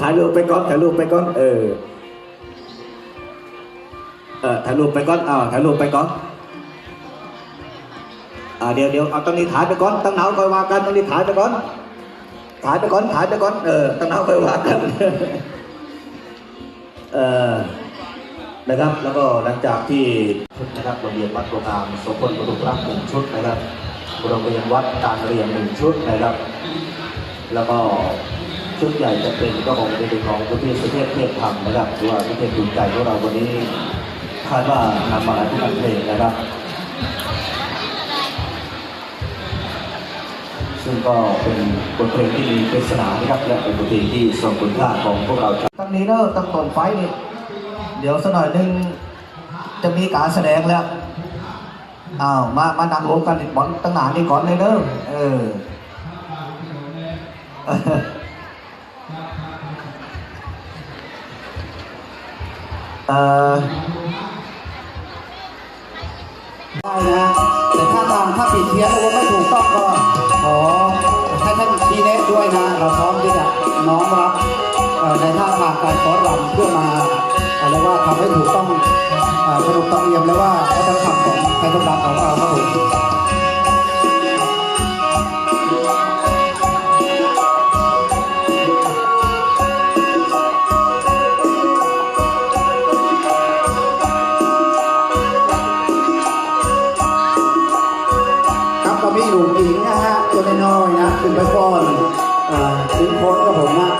ถ่ายรูปไปก่อนถ่ายรูปไปก่อนเออเออถ่ายรูปไปก่อนอ่าถ่ายรูปไปก่อนอ่าเดี๋ยวเดี๋ยวเอาตรงนี้ถ่ายไปก่อนตั้งหนาวคอยว่ากันตรงนี้ถ่ายไปก่อนถ่ายไปก่อนถ่ายไปก่อนเออตั้งหนาวคอยว่ากันเออนะครับ แล้วก็หลังจากที่นะครับโรงเรียนวัดโรงงามโสพลประตูรักหนึ่งชุดนะครับโรงเรียนวัดการเรียนหนึ่งชุดนะครับ แล้วก็ ชุดใหญ่จะเป็นก็คงจะเป็นของประเทศประเทศเทพธรรมนะครับหรือว่าประเทศภูมิใจของเราวันนี้คาดว่านำมาหลายที่เพลงนะครับ ซึ่งก็เป็นบทเพลงที่มีปริศนานะครับและเป็นบทเพลงที่ทรงคุณค่าของพวกเราตั้งนี้เนอะตั้งต้นไฟนี่เดี๋ยวสักหน่อยหนึงจะมีการแสดงแล้วอ้าวมามานั่งรวมกันบอลตั้งนานนี่ก่อนเลยเนอะเออ เอ่อได้นะแต่ถ้าตามถ้าผิดเพี้ยนหรือว่าไม่ถูกต้องก็ขอให้ท่านชี้แนะด้วยนะ เราพร้อมที่จะน้อมรับในท่าทางการฟ้อนรำเพื่อมาอะไรยกว่าทำให้ถูกต้องเอ่อขนบธรรมเนียมและว่าวัฒนธรรมของไทยทุกรำของเราครับผม น้อยๆนะคุณไปฟ้อนเอ่อถึงโค้ดกับผมนะ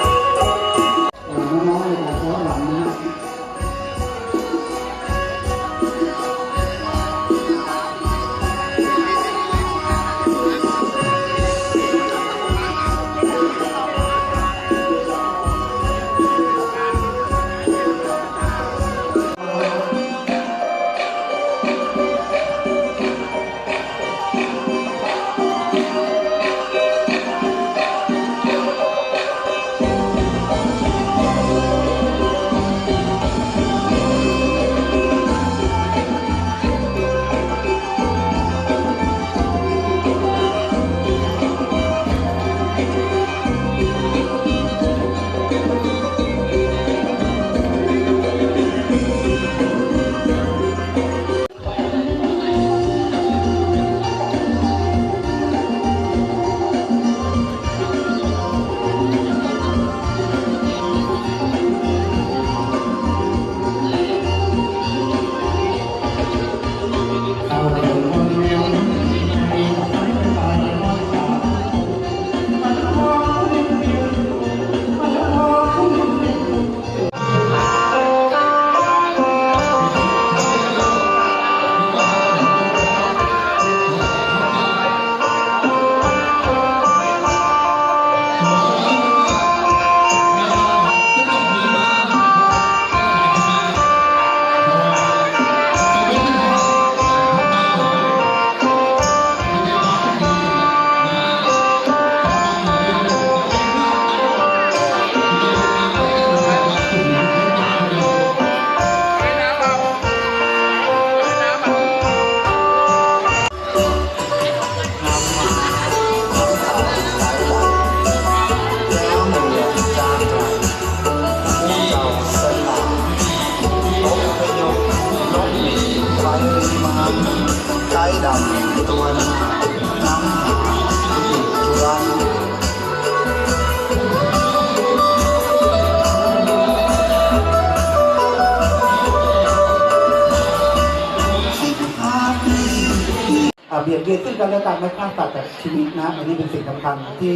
เบียดเบียนซึ่งกันและกันไม่ฆ่าสัตว์แต่ชีวิตนะอันนี้เป็นสิ่งสำคัญที่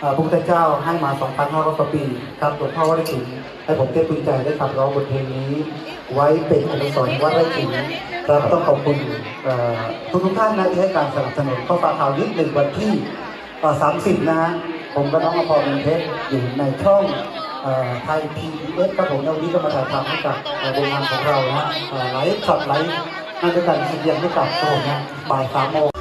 พระพุทธเจ้าให้มา 2,500กว่าปีครับหลวงพ่อวัดไร่ขิงให้ผมได้ภูมิใจได้ขับร้องบทเพลงนี้ ไว้เป็นอนุสรณ์วัดไร่ขิงเราต้องขอบคุณเอ่อทุกท่านนะที่ให้การสนับสนุนข้อฝากข่าวนิดหนึ่งวันที่ 30 นะฮะผมก็น้องอภรณ์เพชรอยู่ในช่องไทยพีเอสครับผมแล้ววันนี้ก็มาถ่ายทำให้กับเอ่อโรงงานของเรานะไลฟ์ช็อตไลฟ์ นั่นด้วยกันเสียงให้กับโชว์นะบ่ายสามโมง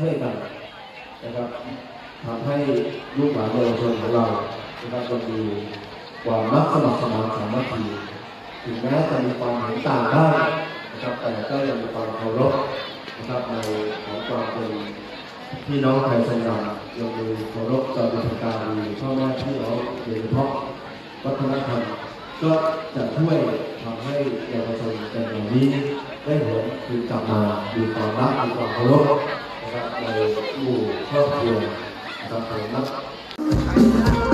ช่วยกันนะครับทำให้ลูกหลานเยาวชนของเรานะครับมันมีความมักสมัครสมานสามัคคีถึงแม้จะมีความเห็นต่างได้นะครับแต่ก็ยังมีความเคารพนะครับในของความเป็นพี่น้องไทยสยามยังมีเคารพต่อารยการมีพ่อแม่พี่น้องโดยเฉพาะวัฒนธรรมก็จะช่วยทำให้เยาวชนเป็นอย่างนี้ได้เห็นคือกลับมามีความรักมีความเคารพ นะครับในหมู่ครอบครัวนะครับผมนะ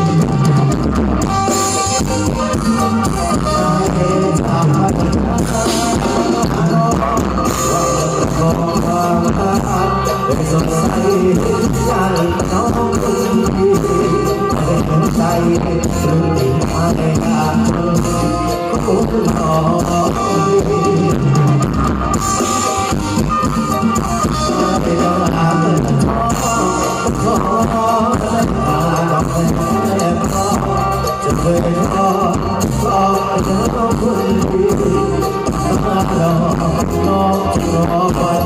จะต้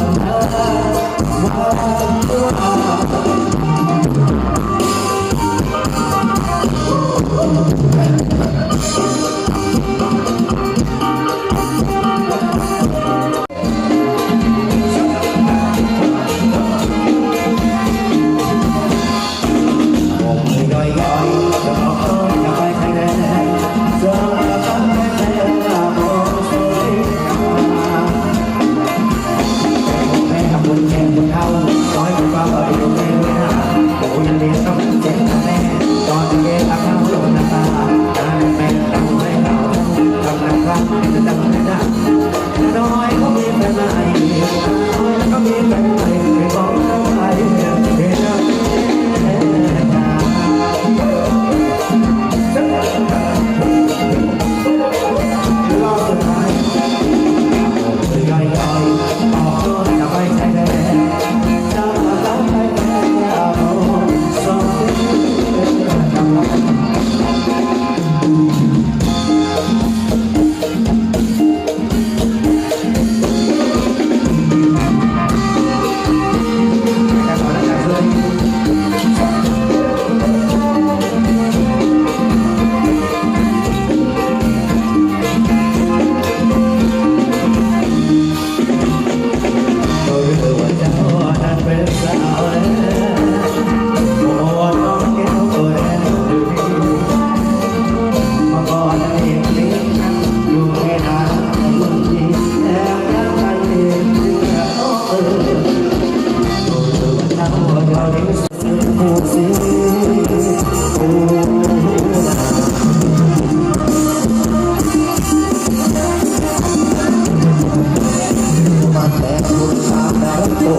โอ้